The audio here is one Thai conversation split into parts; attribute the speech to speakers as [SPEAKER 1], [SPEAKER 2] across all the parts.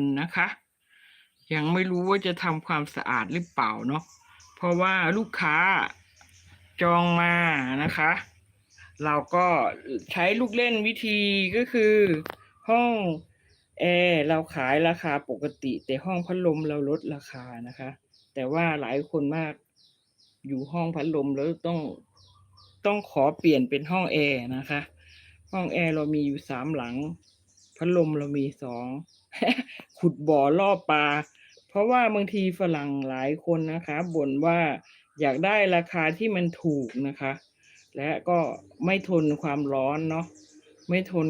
[SPEAKER 1] นนะคะ ยังไม่รู้ว่าจะทำความสะอาดหรือเปล่าเนาะเพราะว่าลูกค้าจองมานะคะ เราก็ใช้ลูกเล่นวิธีก็คือ ห้องแอร์เราขายราคาปกติ แต่ห้องพัดลมเราลดราคานะคะ แต่ว่าหลายคนมากอยู่ห้องพัดลมแล้วต้องต้องขอเปลี่ยนเป็นห้องแอร์นะคะ ห้องแอร์เรามีอยู่สามหลัง พัดลมเรามีสอง ขุดบ่อล่อปลาเพราะว่าบางทีฝรั่งหลายคนนะคะบ่นว่าอยากได้ราคาที่มันถูกนะคะ และก็ไม่ทนความร้อนเนาะไม่ทน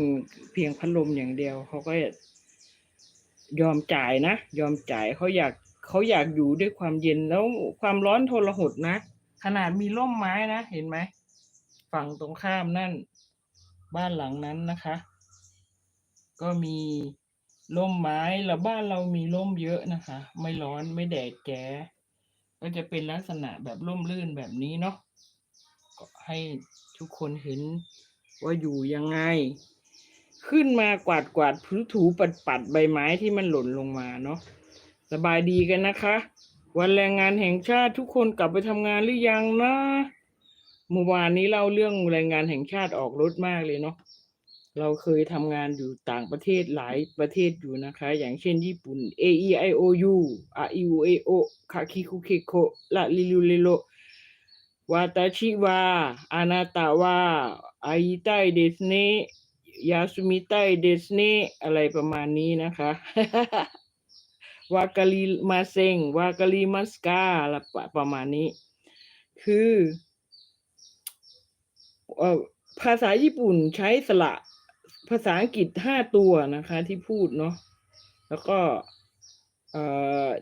[SPEAKER 1] เพียงพัดลมอย่างเดียวเขาก็ยอมจ่ายนะ ยอมจ่ายเขาอยากเขาอยากอยู่ด้วยความเย็นแล้วความร้อนทนรหดนะ ขนาดมีร่มไม้นะ เห็นไหมฝั่งตรงข้ามนั่น บ้านหลังนั้นนะคะ ก็มี ร่มไม้แล้วบ้านเรามีร่มเยอะนะคะ ไม่ร้อนไม่แดดแก่ก็จะเป็นลักษณะแบบร่มรื่นแบบนี้เนาะก็ให้ทุกคนเห็นว่าอยู่ยังไง ขึ้นมากวาดกวาดถูถูปัดปัดใบไม้ที่มันหล่นลงมาเนาะสบายดีกันนะคะ วันแรงงานแห่งชาติทุกคนกลับไปทำงานหรือยังนะเมื่อวานนี้เล่าเรื่องแรงงานแห่งชาติออกรถมากเลยเนาะ เราเคยทำงานอยู่ต่างประเทศหลายประเทศอยู่นะคะ อย่างเช่นญี่ปุ่น A E I O U A I U A O คาคิคุเคโคละลิลุเลโลวาตาชิวาอานาตาวาอาอิไตเดสเนยาสุมิไตเดสเนอะไรประมาณนี้นะคะวากาลีมาเซงวากาลีมัสกาละปะประมาณนี้ คือเอ่อภาษาญี่ปุ่นใช้สระ ภาษาอังกฤษห้าตัวนะคะ ที่พูดเนาะแล้วก็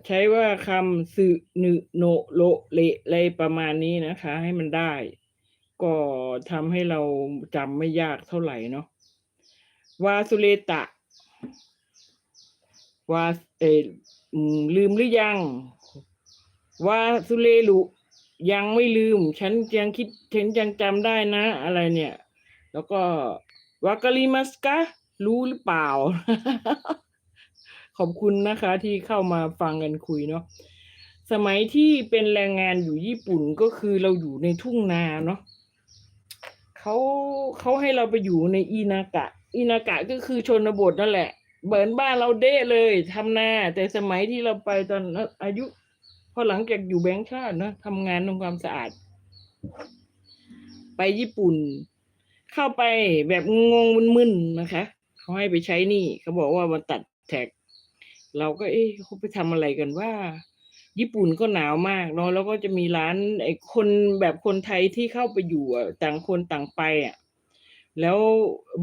[SPEAKER 1] ใช้ว่าคำสึนึโนโลเลอะไรประมาณนี้นะคะ ให้มันได้ ก็ทำให้เราจำไม่ยากเท่าไหร่เนาะวาสุเลตะ วาเอลืมหรือยัง วาสุเลลุ ยังไม่ลืม ฉันยังคิดฉันยังจำได้นะ อะไรเนี่ย แล้วก็ วากาลิมัสกะรู้หรือเปล่า ขอบคุณนะคะที่เข้ามาฟังกันคุยเนาะสมัยที่เป็นแรงงานอยู่ญี่ปุ่นก็คือเราอยู่ในทุ่งนาเนาะเขาเขาให้เราไปอยู่ในอินากะ อินากะก็คือชนบทนั่นแหละเบิร์นบ้านเราเด้เลยทำนา แต่สมัยที่เราไปตอนอายุ พอหลังจากอยู่แบงค์ชาตินะทำงานทำความสะอาด ไปญี่ปุ่น เข้าไปแบบงงมึนๆนะคะ เขาให้ไปใช้นี่ เขาบอกว่ามาตัดแท็ก เราก็เอ๊ะเขาไปทำอะไรกันว่า ญี่ปุ่นก็หนาวมากเนาะแล้วก็จะมีร้านไอ้คนแบบคนไทยที่เข้าไปอยู่อะต่างคนต่างไปอะแล้ว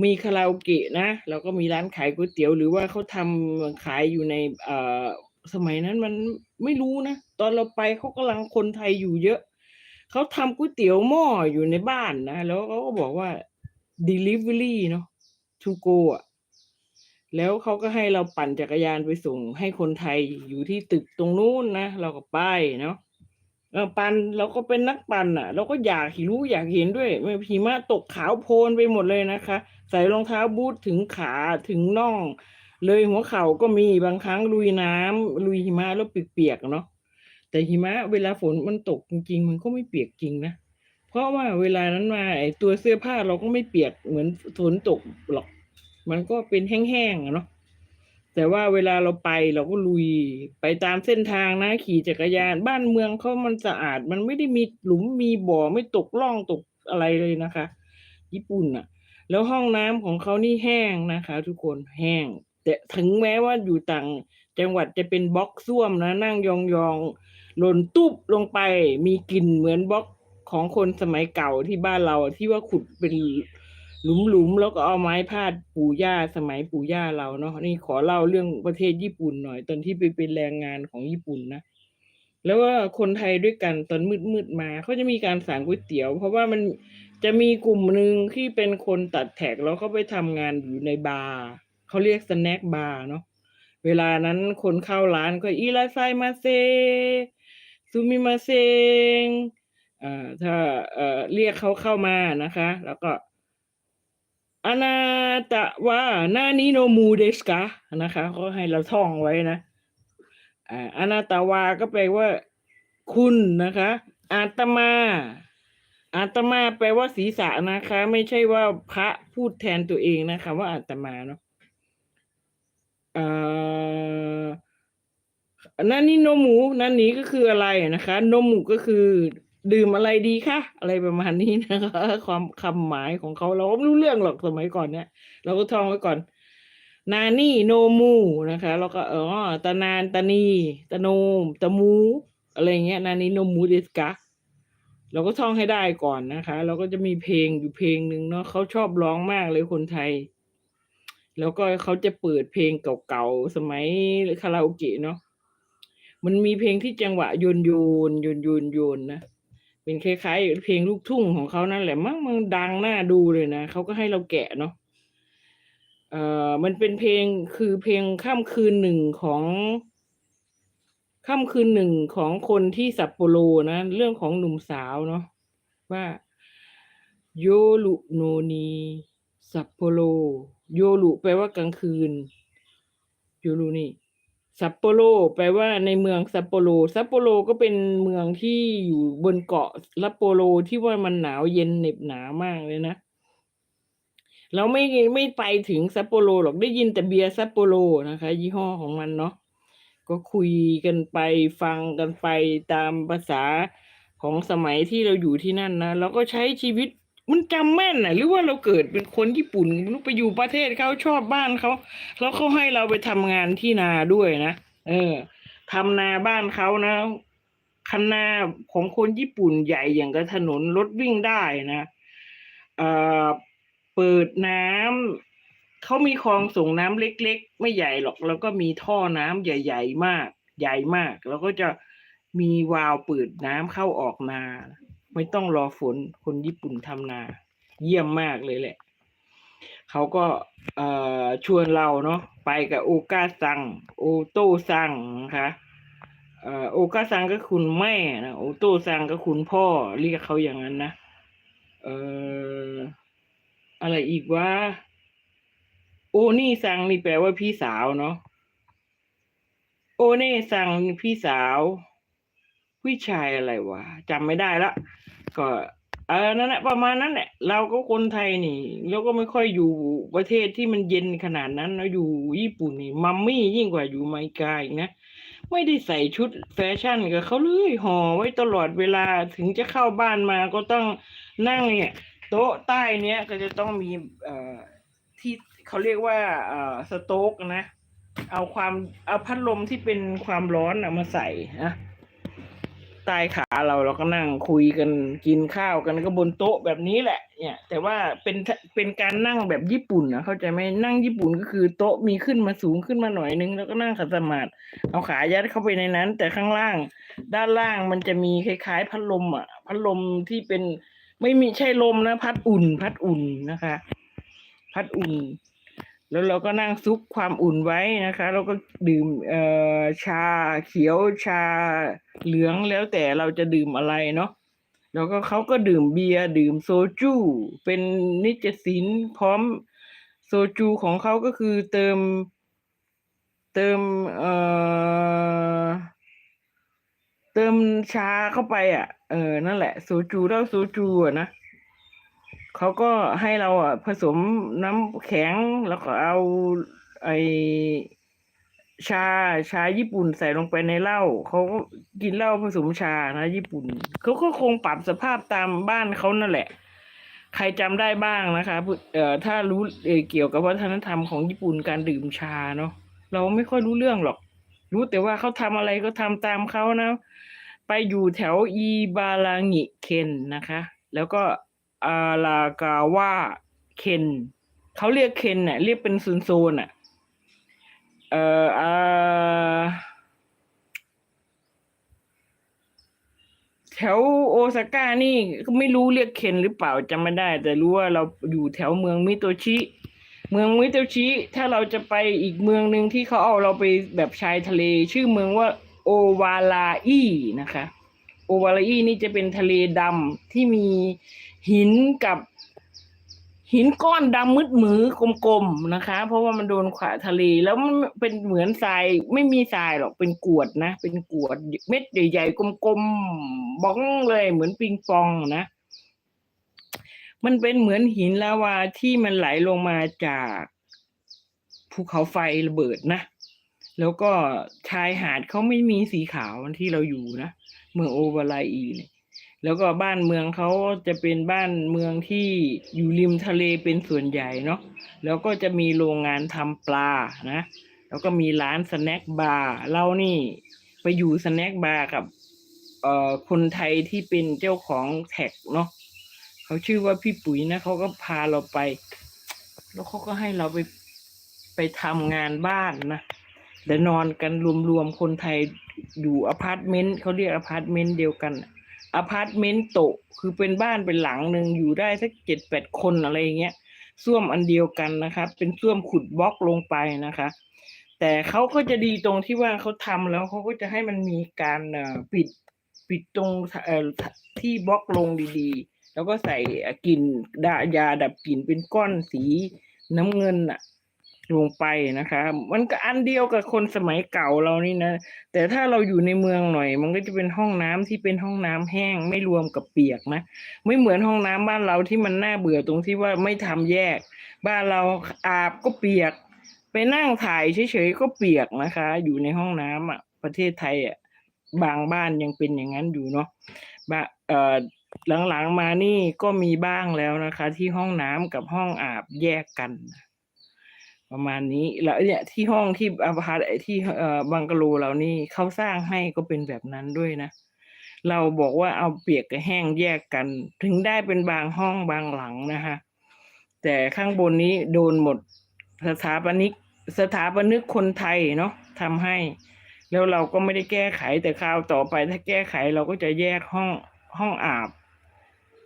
[SPEAKER 1] มีคาราโอเกะนะแล้วก็มีร้านขายก๋วยเตี๋ยว หรือว่าเขาทำขายอยู่ในเอ่อสมัยนั้นมันไม่รู้นะ ตอนเราไปเขากำลังคนไทยอยู่เยอะเขาทำก๋วยเตี๋ยวหม้ออยู่ในบ้านนะแล้วเขาก็บอกว่า delivery เนาะ to go อะ แล้วเขาก็ให้เราปั่นจักรยานไปส่งให้คนไทยอยู่ที่ตึกตรงนู้นนะ เราก็ไปเนาะเออปั่นเราก็เป็นนักปั่นอะ เราก็อยากรู้อยากเห็นด้วยไม่หิมะตกขาวโพลนไปหมดเลยนะคะ ใส่รองเท้าบูทถึงขาถึงน่อง เลยหัวเข่าก็มีบางครั้งลุยน้ำลุยหิมะแล้วเปียกๆเนาะแต่หิมะเวลาฝนมันตกจริงๆ มันก็ไม่เปียกจริงนะ เพราะว่าเวลานั้นมาไอตัวเสื้อผ้าเราก็ไม่เปียกเหมือนฝนตกหรอก มันก็เป็นแห้งๆอะเนาะแต่ว่าเวลาเราไปเราก็ลุยไปตามเส้นทางนะ ขี่จักรยานบ้านเมืองเขามันสะอาด มันไม่ได้มีหลุมมีบ่อไม่ตกร่องตกอะไรเลยนะคะ ญี่ปุ่นอะแล้วห้องน้ำของเขานี่แห้งนะคะ ทุกคนแห้ง แต่ถึงแม้ว่าอยู่ต่างจังหวัดจะเป็นบล็อกส้วมนะ นั่งยองๆหล่นตุ๊บลงไปมีกลิ่นเหมือนบล็อก ของคนสมัยเก่าที่บ้านเราที่ว่าขุดเป็นหลุมๆแล้วก็เอาไม้พาดปู่ย่าสมัยปู่ย่าเราเนาะนี่ขอเล่าเรื่องประเทศญี่ปุ่นหน่อย ตอนที่ไปเป็นแรงงานของญี่ปุ่นนะแล้วว่าคนไทยด้วยกันตอนมืดๆมาเขาจะมีการสั่งก๋วยเตี๋ยว เพราะว่ามันจะมีกลุ่มหนึ่งที่เป็นคนตัดแท็กแล้วเขาไปทำงานอยู่ในบาร์เขาเรียกสแน็คบาร์เนาะเวลานั้นคนเข้าร้านก็อีลาไซมาเซซูมิมาเซง ถ้าเรียกเขาเข้ามานะคะ แล้วก็อนาตะว่านานิโนมูเดสกะนะคะก็ให้เราท่องไว้นะอนาตาวาก็แปลว่า คุณนะคะ อาตมาอาตมาแปลว่าศีรษะนะคะ ไม่ใช่ว่าพระพูดแทนตัวเองนะคะ ว่าอาตมาเนาะนั่นนี่นมหมูนั่นนี้ก็คืออะไรนะคะนมหมูก็คือ ดื่มอะไรดีคะอะไรประมาณนี้นะคะ ความคำหมายของเขาเราไม่รู้เรื่องหรอกสมัยก่อนเนี่ย เราก็ท่องไว้ก่อน นานี่โนมูนะคะ แล้วก็เออตานานตานีตะโนมตะมู อะไรเงี้ย นานี่โนมูเดสกะเราก็ท่องให้ได้ก่อนนะคะ เราก็จะมีเพลงอยู่เพลงหนึ่งเนาะเขาชอบร้องมากเลยคนไทย แล้วก็เขาจะเปิดเพลงเก่าๆสมัยคาราโอเกะเนาะมันมีเพลงที่จังหวะโยนโยนโยนโยนโยนนะ เป็นคล้ายๆเพลงลูกทุ่งของเขานั่นแหละมั้งมันดังน่าดูเลยนะเขาก็ให้เราแกะเนาะเอ่อมันเป็นเพลงคือเพลงค่ำคืนหนึ่งของค่ำคืนหนึ่งของคนที่ซัปโปโรนะเรื่องของหนุ่มสาวเนาะว่า โยรุโนนีซัปโปโรโยรุแปลว่ากลางคืน โยรุนี่ ซัปโปโรแปลว่าในเมืองซัปโปโรซัปโปโรก็เป็นเมืองที่อยู่บนเกาะซัปโปโรที่ว่ามันหนาวเย็นเหน็บหนามากเลยนะ เราไม่ไม่ไปถึงซัปโปโรหรอกได้ยินแต่เบียร์ซัปโปโรนะคะ ยี่ห้อของมันเนาะก็คุยกันไปฟังกันไปตามภาษาของสมัยที่เราอยู่ที่นั่นนะเราก็ใช้ชีวิต มันจำแม่นน่ะ หรือว่าเราเกิดเป็นคนญี่ปุ่นลูกไปอยู่ประเทศเขาชอบบ้านเขาแล้วเขาให้เราไปทำงานที่นาด้วยนะเออทำนาบ้านเขานะคันนาของคนญี่ปุ่นใหญ่อย่างกับถนนรถวิ่งได้นะเอ่อเปิดน้ำเขามีคลองส่งน้ำเล็ก ๆ ไม่ใหญ่หรอก แล้วก็มีท่อน้ำใหญ่ ๆ มาก ใหญ่มาก แล้วก็จะมีวาล์วเปิดน้ำเข้าออกนา ไม่ต้องรอฝนคนญี่ปุ่นทำนา เยี่ยมมากเลยแหละ เขาก็เอ่อชวนเราเนาะไปกับโอกาซัง โอโต้ซังนะคะเอ่อโอกาซังก็คุณแม่นะโอโต้ซังก็คุณพ่อเรียกเขาอย่างนั้นนะเอ่ออะไรอีกว่าโอนี่ซังนี่แปลว่าพี่สาวเนาะโอเน่ซังพี่สาวพี่ชายอะไรวะจำไม่ได้ละ ก็เออนั่นแหละประมาณนั้นแหละเราก็คนไทยนี่เราก็ไม่ค่อยอยู่ประเทศที่มันเย็นขนาดนั้นเราอยู่ญี่ปุ่นนี่มัมมี่ยิ่งกว่าอยู่อเมกาอีกนะไม่ได้ใส่ชุดแฟชั่นกับเขาเลยห่อไว้ตลอดเวลาถึงจะเข้าบ้านมาก็ต้องนั่งเนี่ย โต๊ะใต้เนี้ยก็จะต้องมีเอ่อที่เขาเรียกว่าเอ่อสโต๊กนะ เอาความเอาพัดลมที่เป็นความร้อนอามาใส่นะ ใต้ขาเราเราก็นั่งคุยกันกินข้าวกันก็บนโต๊ะแบบนี้แหละ เนี่ย แต่ว่าเป็นเป็นการนั่งแบบญี่ปุ่นนะเข้าใจไหมนั่งญี่ปุ่นก็คือโต๊ะมีขึ้นมาสูงขึ้นมาหน่อยนึง แล้วก็นั่งขัดสมาธิเอาขายัดเข้าไปในนั้น แต่ข้างล่าง ด้านล่างมันจะมีคล้ายๆพัดลมอะพัดลมที่เป็นไม่มีใช่ลมนะ พัดอุ่น พัดอุ่นนะคะ พัดอุ่น แล้วเราก็นั่งซุกความอุ่นไว้นะคะแล้วก็ดื่มเอ่อชาเขียวชาเหลืองแล้วแต่เราจะดื่มอะไรเนาะแล้วก็เขาก็ดื่มเบียร์ดื่มโซจู เป็นนิจสินพร้อมโซจูของเขาก็คือเติมเติมเอ่อเติมชาเข้าไปอะ เออนั่นแหละโซจูเล้าโซจูอะนะ เขาก็ให้เราอะผสมน้ำแข็งแล้วก็เอาไอชาชาญี่ปุ่นใส่ลงไปในเหล้าเขาก็กินเหล้าผสมชานะ ญี่ปุ่นเขาก็คงปรับสภาพตามบ้านเขานั่นแหละ ใครจำได้บ้างนะคะเอ่อถ้ารู้เเกี่ยวกับวัฒนธรรมของญี่ปุ่นการดื่มชาเนาะเราไม่ค่อยรู้เรื่องหรอก รู้แต่ว่าเขาทำอะไรก็ทำตามเขานะ ไปอยู่แถวอีบารางิเคนนะคะ แล้วก็ อารากาวะเคนเขาเรียกเคนเน่ะเรียกเป็นโซนโซนอะเอ่ออาแถวโอซาก้านี่ก็ไม่รู้เรียกเคนหรือเปล่าจำไม่ได้ แต่รู้ว่าเราอยู่แถวเมืองมิโตชิ เมืองมิโตชิ ถ้าเราจะไปอีกเมืองหนึ่งที่เขาเอาเราไปแบบชายทะเล ชื่อเมืองว่าโอวาลาอีนะคะ โอวาลาอีนี่จะเป็นทะเลดำที่มี หินกับหินก้อนดำมืดมือกลมๆนะคะ เพราะว่ามันโดนขวาทะเล แล้วมันเป็นเหมือนทรายไม่มีทรายหรอกเป็นกวดนะ เป็นกวดเม็ดใหญ่ๆกลมๆบ้องเลยเหมือนปิงปองนะ มันเป็นเหมือนหินลาวาที่มันไหลลงมาจากภูเขาไฟระเบิดนะ แล้วก็ชายหาดเขาไม่มีสีขาวที่เราอยู่นะ เมืองโอเวอร์ไลอีเนี่ย แล้วก็บ้านเมืองเขาจะเป็นบ้านเมืองที่อยู่ริมทะเลเป็นส่วนใหญ่เนาะแล้วก็จะมีโรงงานทำปลานะแล้วก็มีร้านสแน็คบาร์เรานี่ไปอยู่สแน็คบาร์กับเอ่อคนไทยที่เป็นเจ้าของแท็กเนาะเขาชื่อว่าพี่ปุ๋ยนะเขาก็พาเราไป แล้วเขาก็ให้เราไปไปทำงานบ้านนะแต่นอนกันรวมๆคนไทยอยู่อพาร์ตเมนต์เขาเรียกอพาร์ตเมนต์เดียวกัน อพาร์ตเมนต์โตคือเป็นบ้านเป็นหลังหนึ่งอยู่ได้สักเจ็ดแปดคนอะไรอย่างเงี้ยส้วมอันเดียวกันนะคะ เป็นส้วมขุดบล็อกลงไปนะคะ แต่เขาก็จะดีตรงที่ว่าเขาทำแล้วเขาก็จะให้มันมีการปิดปิดตรงที่บล็อกลงดีๆ แล้วก็ใส่กลิ่นดายาดับกลิ่นเป็นก้อนสีน้ำเงินอะ ลงไปนะคะ มันก็อันเดียวกับคนสมัยเก่าเรานี่นะ แต่ถ้าเราอยู่ในเมืองหน่อย มันก็จะเป็นห้องน้ำที่เป็นห้องน้ำแห้งไม่รวมกับเปียกนะ ไม่เหมือนห้องน้ำบ้านเราที่มันน่าเบื่อตรงที่ว่าไม่ทำแยก บ้านเราอาบก็เปียก ไปนั่งถ่ายเฉยๆก็เปียกนะคะ อยู่ในห้องน้ำอะ ประเทศไทยอะบางบ้านยังเป็นอย่างนั้นอยู่เนาะบะเอ่อหลังๆมานี่ก็มีบ้างแล้วนะคะ ที่ห้องน้ำกับห้องอาบแยกกัน ประมาณนี้แล้วเนี่ยที่ห้องที่อาพาร์ตที่เอ่อบังกะโลเรานี่เขาสร้างให้ก็เป็นแบบนั้นด้วยนะ เราบอกว่าเอาเปียกกับแห้งแยกกัน ถึงได้เป็นบางห้องบางหลังนะคะแต่ข้างบนนี้โดนหมดสถาปนิกสถาปนิกคนไทยเนาะทำให้ แล้วเราก็ไม่ได้แก้ไขแต่คราวต่อไปถ้าแก้ไขเราก็จะแยกห้องห้องอาบ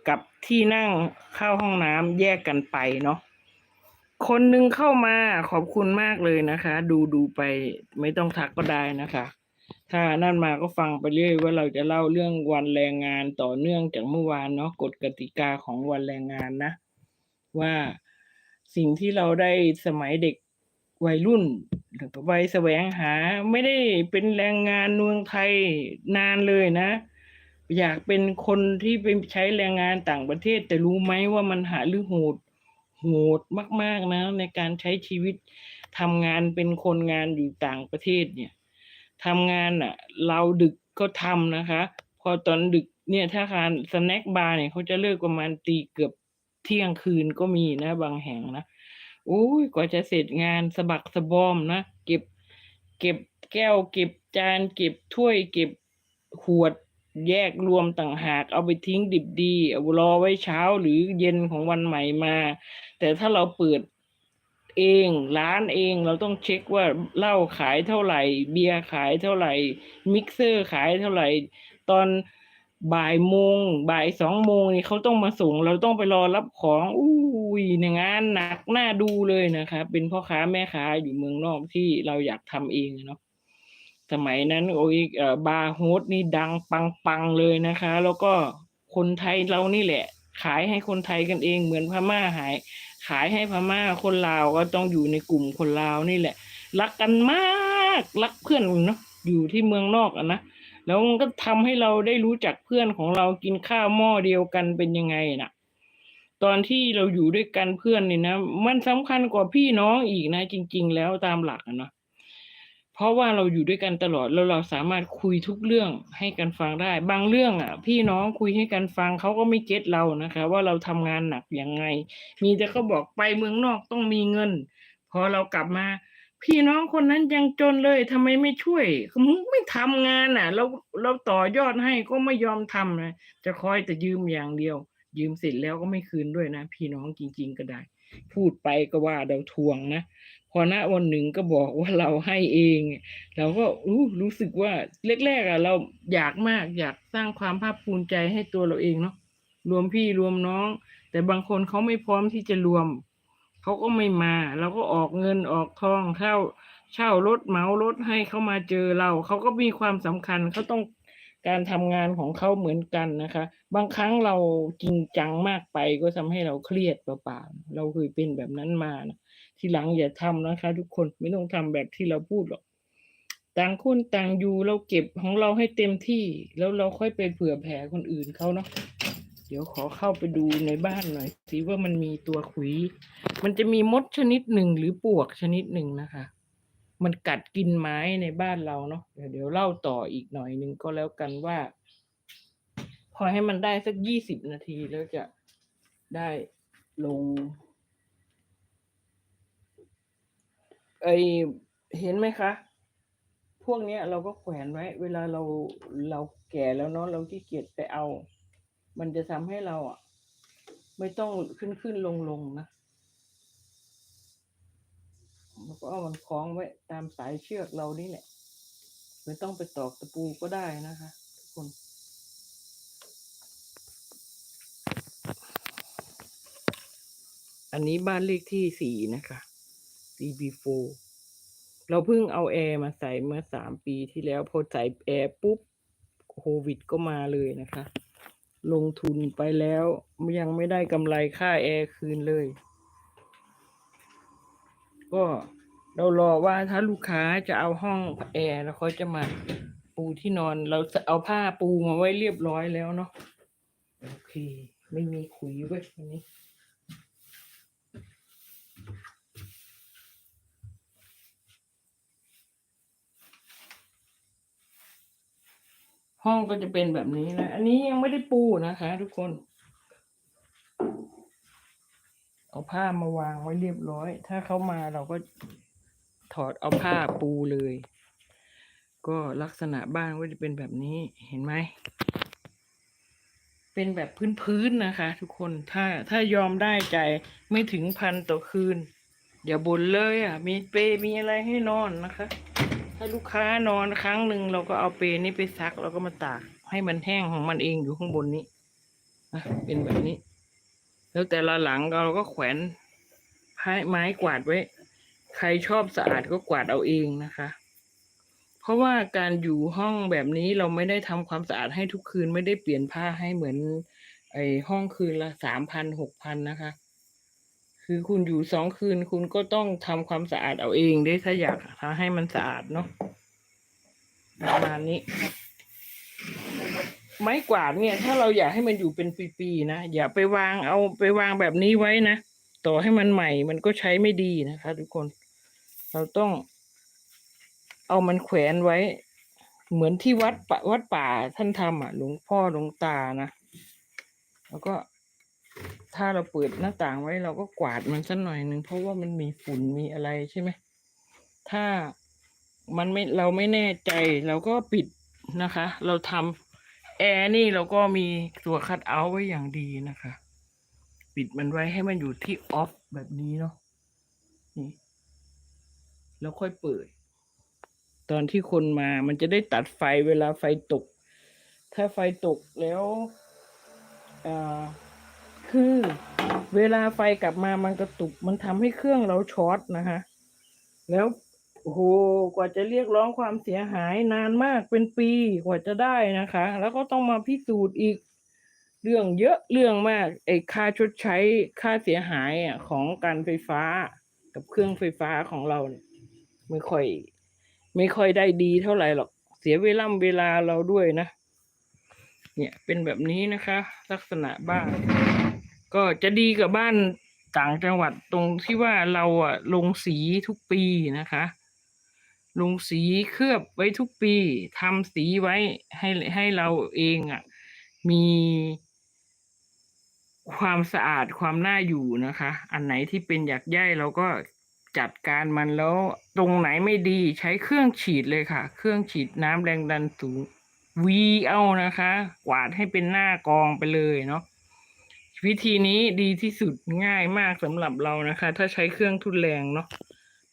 [SPEAKER 1] กับที่นั่งเข้าห้องน้ำแยกกันไปเนาะ คนหนึ่งเข้ามาขอบคุณมากเลยนะคะ ดูดูไปไม่ต้องทักก็ได้นะคะ ถ้านั่นมาก็ฟังไปเรื่อยว่าเราจะเล่าเรื่องวันแรงงานต่อเนื่องจากเมื่อวานเนาะกฎกติกาของวันแรงงานนะ ว่าสิ่งที่เราได้สมัยเด็กวัยรุ่นหรือวัยแสวงหาไม่ได้เป็นแรงงานเมืองไทยนานเลยนะ อยากเป็นคนที่ไปใช้แรงงานต่างประเทศ แต่รู้ไหมว่ามันหาหรือโหด โหดมาก ๆนะ ในการใช้ชีวิตทำงานเป็นคนงานอยู่ต่างประเทศเนี่ยทำงานอะ เราดึกก็ทำนะคะ พอตอนดึกเนี่ยถ้าทานสแน็คบาร์เนี่ยเขาจะเลิกประมาณตีเกือบเที่ยงคืนก็มีนะ บางแห่งนะโอ้ยกว่าจะเสร็จงานสะบักสะบอมนะเก็บ เก็บแก้ว เก็บจาน เก็บถ้วย เก็บขวด แยกรวมต่างหากเอาไปทิ้งดิบดีเอารอไว้เช้าหรือเย็นของวันใหม่มา แต่ถ้าเราเปิดเองร้านเองเราต้องเช็คว่าเหล้าขายเท่าไหร่ เบียร์ขายเท่าไหร่ มิกเซอร์ขายเท่าไหร่ ตอนบ่ายโมงบ่ายสองโมงนี่เขาต้องมาส่ง เราต้องไปรอรับของอุ้ยในงานหนักหน้าดูเลยนะคะ เป็นพ่อค้าแม่ค้าอยู่เมืองนอกที่เราอยากทำเองเนาะ สมัยนั้นโอ้ยบาร์โฮสนี่ดังปังๆเลยนะคะ แล้วก็คนไทยเรานี่แหละ ขายให้คนไทยกันเองเหมือนพม่าหาย ขายให้พม่าคนลาวก็ต้องอยู่ในกลุ่มคนลาวนี่แหละ รักกันมากรักเพื่อนเนาะอยู่ที่เมืองนอกอะนะแล้วมันก็ทำให้เราได้รู้จักเพื่อนของเรากินข้าวหม้อเดียวกันเป็นยังไงน่ะ ตอนที่เราอยู่ด้วยกันเพื่อนเนี่ยนะ มันสำคัญกว่าพี่น้องอีกนะ จริง ๆ แล้วตามหลักอะเนาะ ราะว่าเราอยู่ด้วยกันตลอดแล้วเราสามารถคุยทุกเรื่องให้กันฟังได้ บางเรื่องอะ พี่น้องคุยให้กันฟังเขาก็ไม่เก็ตเรานะคะ ว่าเราทำงานหนักยังไง มีแต่เขาบอกไปเมืองนอกต้องมีเงิน พอเรากลับมา พี่น้องคนนั้นยังจนเลยทำไมไม่ช่วยมึงไม่ทำงานอะ เราเราต่อยอดให้ก็ไม่ยอมทำนะจะคอยแต่ยืมอย่างเดียว ยืมเสร็จแล้วก็ไม่คืนด้วยนะ พี่น้องจริง ๆก็ได้ พูดไปก็ว่าเราทวงนะ พอณวันหนึ่งก็บอกว่าเราให้เองเราก็รู้รู้สึกว่าแรกๆอะ เราอยากมากอยากสร้างความภาคภูมิใจให้ตัวเราเองเนาะรวมพี่รวมน้อง แต่บางคนเขาไม่พร้อมที่จะรวมเขาก็ไม่มาเราก็ออกเงินออกทองเข้าเช่ารถเหมารถให้เขามาเจอเราเขาก็มีความสำคัญเขาต้องการทำงานของเขาเหมือนกันนะคะ บางครั้งเราจริงจังมากไปก็ทำให้เราเครียดเปล่าๆเราเคยเป็นแบบนั้นมานะ ทีหลังอย่าทำนะคะ ทุกคนไม่ต้องทำแบบที่เราพูดหรอก ต่างคนต่างอยู่เราเก็บของเราให้เต็มที่แล้วเราค่อยไปเผื่อแผ่คนอื่นเขาเนาะเดี๋ยวขอเข้าไปดูในบ้านหน่อยสิว่ามันมีตัวขุย มันจะมีมดชนิดหนึ่งหรือปลวกชนิดหนึ่งนะคะ มันกัดกินไม้ในบ้านเราเนาะเดี๋ยวเล่าต่ออีกหน่อยหนึ่งก็แล้วกันว่า พอให้มันได้สักยี่สิบนาทีแล้วจะได้ลง ไอเห็นไหมคะ พวกเนี้ยเราก็แขวนไว้ เวลาเราเราแก่แล้วเนาะเราขี้เกียจไปเอา มันจะทำให้เราอะ ไม่ต้องขึ้นขึ้นลงลงนะแล้วก็เอามันคล้องไว้ตามสายเชือกเรานี่แหละ ไม่ต้องไปตอกตะปูก็ได้นะคะ ทุกคนอันนี้บ้านเลขที่สี่นะคะ CB4 เราเพิ่งเอาแอร์มาใส่เมื่อสามปีที่แล้ว พอใส่แอร์ปุ๊บโควิดก็มาเลยนะคะ ลงทุนไปแล้วยังไม่ได้กำไรค่าแอร์คืนเลย ก็เรารอว่าถ้าลูกค้าจะเอาห้องแอร์แล้วเขาจะมาปูที่นอนเราจะเอาผ้าปูมาไว้เรียบร้อยแล้วเนาะโอเค ไม่มีขุยเว้ยวันนี้ ห้องก็จะเป็นแบบนี้นะ อันนี้ยังไม่ได้ปูนะคะ ทุกคน เอาผ้ามาวางไว้เรียบร้อย ถ้าเขามาเราก็ถอดเอาผ้าปูเลย ก็ลักษณะบ้านก็จะเป็นแบบนี้เห็นไหม เป็นแบบพื้นๆนะคะ ทุกคนถ้าถ้ายอมได้ใจไม่ถึงพันต่อคืน อย่าบ่นเลยอะ มีเปมีอะไรให้นอนนะคะ ถ้าลูกค้านอนครั้งหนึ่งเราก็เอาเปรย์นี้ไปซักแล้วก็มาตาก ให้มันแห้งของมันเองอยู่ข้างบนนี้ะเป็นแบบนี้ แล้วแต่ละหลังเราก็แขวนไม้กวาดไว้ ใครชอบสะอาดก็กวาดเอาเองนะคะ เพราะว่าการอยู่ห้องแบบนี้เราไม่ได้ทำความสะอาดให้ทุกคืนไม่ได้เปลี่ยนผ้าให้เหมือน ไอห้องคืนละสามพันหกพันนะคะ คือคุณอยู่สองคืน คุณก็ต้องทำความสะอาดเอาเองได้ถ้าอยากทำให้มันสะอาดเนาะประมาณนี้ ไม้กวาดเนี่ย ถ้าเราอยากให้มันอยู่เป็นปีๆนะอย่าไปวางเอาไปวางแบบนี้ไว้นะต่อให้มันใหม่มันก็ใช้ไม่ดีนะคะ ทุกคน เราต้อง เอามันแขวนไว้ เหมือนที่วัดป่าวัดป่าท่านทำอะ หลวงพ่อหลวงตานะ แล้วก็ ถ้าเราเปิดหน้าต่างไว้เราก็กวาดมันสักหน่อยหนึ่งเพราะว่ามันมีฝุ่นมีอะไรใช่ไหม ถ้ามันไม่เราไม่แน่ใจเราก็ปิดนะคะ เราทำแอร์นี่เราก็มีตัวคัดเอาท์ไว้อย่างดีนะคะ ปิดมันไว้ให้มันอยู่ที่ออฟแบบนี้เนาะนี่แล้วค่อยเปิด ตอนที่คนมามันจะได้ตัดไฟเวลาไฟตก ถ้าไฟตกแล้วอ่า คือ เวลาไฟกลับมามันกระตุก มันทำให้เครื่องเราช็อตนะคะ แล้วโอ้โหกว่าจะเรียกร้องความเสียหายนานมากเป็นปีกว่าจะได้นะคะ แล้วก็ต้องมาพิสูจน์อีกเรื่องเยอะเรื่องมากไอ้ค่าชดใช้ค่าเสียหายอะของการไฟฟ้ากับเครื่องไฟฟ้าของเราเนี่ยไม่ค่อย ไม่ค่อยได้ดีเท่าไหร่หรอก เสียเวลาเวลาเราด้วยนะ เนี่ยเป็นแบบนี้นะคะ ลักษณะบ้าน ก็จะดีกับบ้านต่างจังหวัดตรงที่ว่าเราอะลงสีทุกปีนะคะ ลงสีเคลือบไว้ทุกปีทำสีไว้ให้ให้เราเองอะมีความสะอาดความน่าอยู่นะคะ อันไหนที่เป็นหยักใยเราก็จัดการมันแล้ว ตรงไหนไม่ดีใช้เครื่องฉีดเลยค่ะ เครื่องฉีดน้ำแรงดันสูง วีเอานะคะ กวาดให้เป็นหน้ากองไปเลยเนาะวิธีนี้ดีที่สุดง่ายมากสำหรับเรานะคะ ถ้าใช้เครื่องทุนแรงเนาะ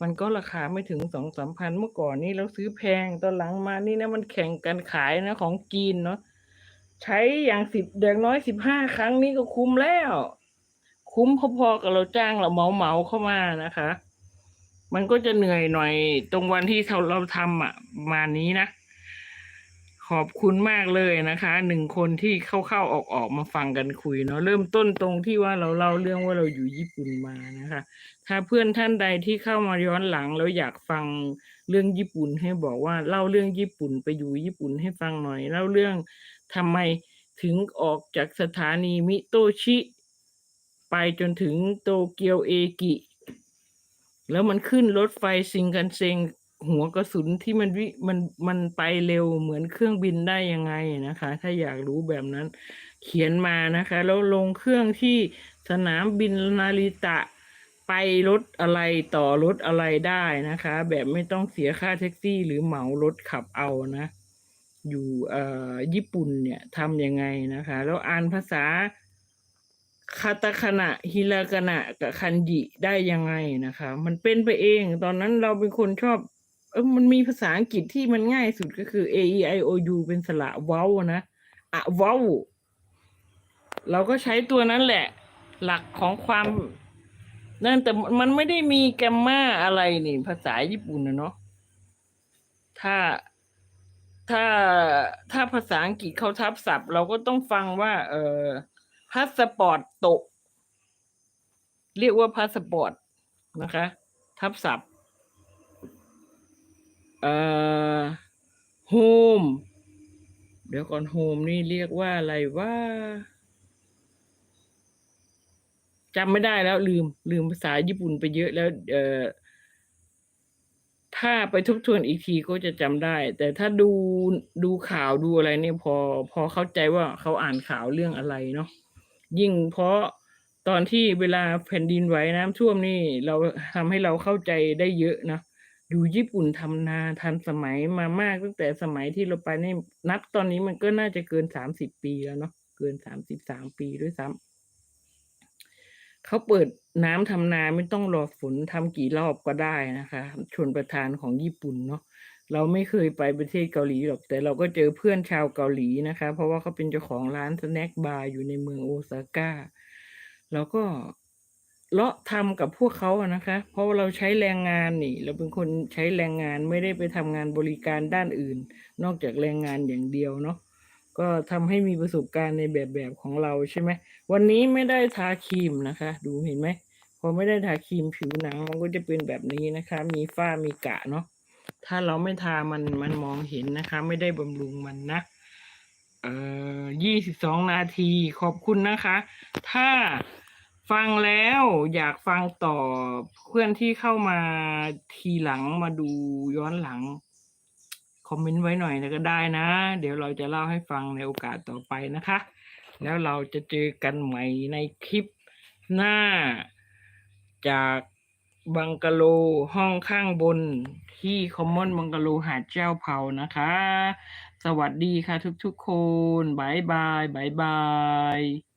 [SPEAKER 1] มันก็ราคาไม่ถึงสองสามพันเมื่อก่อนนี้เราซื้อแพงตอนหลังมานี่นะมันแข่งกันขายนะของจีนเนาะใช้อย่างสิบเด็กน้อยสิบห้าครั้งนี้ก็คุ้มแล้ว คุ้มพอๆกับเราจ้างเราเหมาเหมาเข้ามานะคะ มันก็จะเหนื่อยหน่อยตรงวันที่เราทำอะประมานี้นะ ขอบคุณมากเลยนะคะหนึ่งคนที่เข้าเข้าออกออกมาฟังกันคุยเนาะเริ่มต้นตรงที่ว่าเราเล่าเรื่องว่าเราอยู่ญี่ปุ่นมานะคะ ถ้าเพื่อนท่านใดที่เข้ามาย้อนหลังแล้วอยากฟังเรื่องญี่ปุ่นให้บอกว่าเล่าเรื่องญี่ปุ่นไปอยู่ญี่ปุ่นให้ฟังหน่อยเล่าเรื่องทำไมถึงออกจากสถานีมิโตชิ ไปจนถึงโตเกียวเอกิแล้วมันขึ้นรถไฟซิงกันเซ็ง หัวกระสุนที่มันวิมันมันไปเร็วเหมือนเครื่องบินได้ยังไงนะคะ ถ้าอยากรู้แบบนั้น เขียนมานะคะ แล้วลงเครื่องที่สนามบินนาริตะไปรถอะไรต่อรถอะไรได้นะคะ แบบไม่ต้องเสียค่าแท็กซี่ หรือเหมารถขับเอานะ อยู่เอ่อญี่ปุ่นเนี่ยทำยังไงนะคะ แล้วอ่านภาษาคาตาคานะฮิรากานะกับคันจิได้ยังไงนะคะ มันเป็นไปเอง ตอนนั้นเราเป็นคนชอบ เออมันมีภาษาอังกฤษที่มันง่ายสุดก็คือ A E I O U เป็นสระเว้านะอะเว้า เราก็ใช้ตัวนั้นแหละ หลักของความ นั่นแต่มันไม่ได้มีแกมมาอะไรนี่ ภาษาญี่ปุ่นนะเนาะถ้าถ้าถ้าภาษาอังกฤษเขาทับศัพท์ เราก็ต้องฟังว่า เออพาสปอร์ตตะเรียกว่าพาสปอร์ตนะคะ ทับศัพท์ เอ่อโฮมเดี๋ยวก่อนโฮมนี่เรียกว่าอะไรว่าจำไม่ได้แล้วลืม ลืมภาษาญี่ปุ่นไปเยอะแล้ว เอ่อถ้าไปทบทวนอีกทีก็จะจำได้ แต่ถ้าดูดูข่าวดูอะไรเนี่ยพอ พอเข้าใจว่าเขาอ่านข่าวเรื่องอะไรเนาะยิ่งเพราะตอนที่เวลาแผ่นดินไหวน้ำท่วมนี่ เราทำให้เราเข้าใจได้เยอะนะ อยู่ญี่ปุ่นทำนาทันสมัยมามากตั้งแต่สมัยที่เราไปนี่นับตอนนี้มันก็น่าจะเกินสามสิบปีแล้วเนาะเกินสามสิบสามปีด้วยซ้ำเขาเปิดน้ำทำนาไม่ต้องรอฝนทำกี่รอบก็ได้นะคะชนประทานของญี่ปุ่นเนาะเราไม่เคยไปประเทศเกาหลีหรอกแต่เราก็เจอเพื่อนชาวเกาหลีนะคะ เพราะว่าเขาเป็นเจ้าของร้านสแน็คบาร์อยู่ในเมืองโอซาก้าเราก็ เลาะทำกับพวกเขาอะนะคะ เพราะาเราใช้แรงงานนี่ เราเป็นคนใช้แรงงานไม่ได้ไปทำงานบริการด้านอื่น นอกจากแรงงานอย่างเดียวเนาะก็ทำให้มีประสบการณ์ในแบบแบบของเราใช่ไหมวันนี้ไม่ได้ทาครีมนะคะ ดูเห็นไหมพอไม่ได้ทาครีมผิวหนังมันก็จะเป็นแบบนี้นะคะ มีฝ้ามีกระเนาะถ้าเราไม่ทามันมันมองเห็นนะคะ ไม่ได้บำรุงมันนะเอ่อยี่สิบสองนาทีขอบคุณนะคะ ถ้า ฟังแล้วอยากฟังต่อเพื่อนที่เข้ามาทีหลังมาดูย้อนหลัง คอมเมนต์ไว้หน่อยนะก็ได้นะ เดี๋ยวเราจะเล่าให้ฟังในโอกาสต่อไปนะคะ แล้วเราจะเจอกันใหม่ในคลิปหน้า จากบังกะโลห้องข้างบนที่คอมมอนบังกะโลหาดเจ้าเผานะคะ สวัสดีค่ะทุกๆคนบายบายบายบาย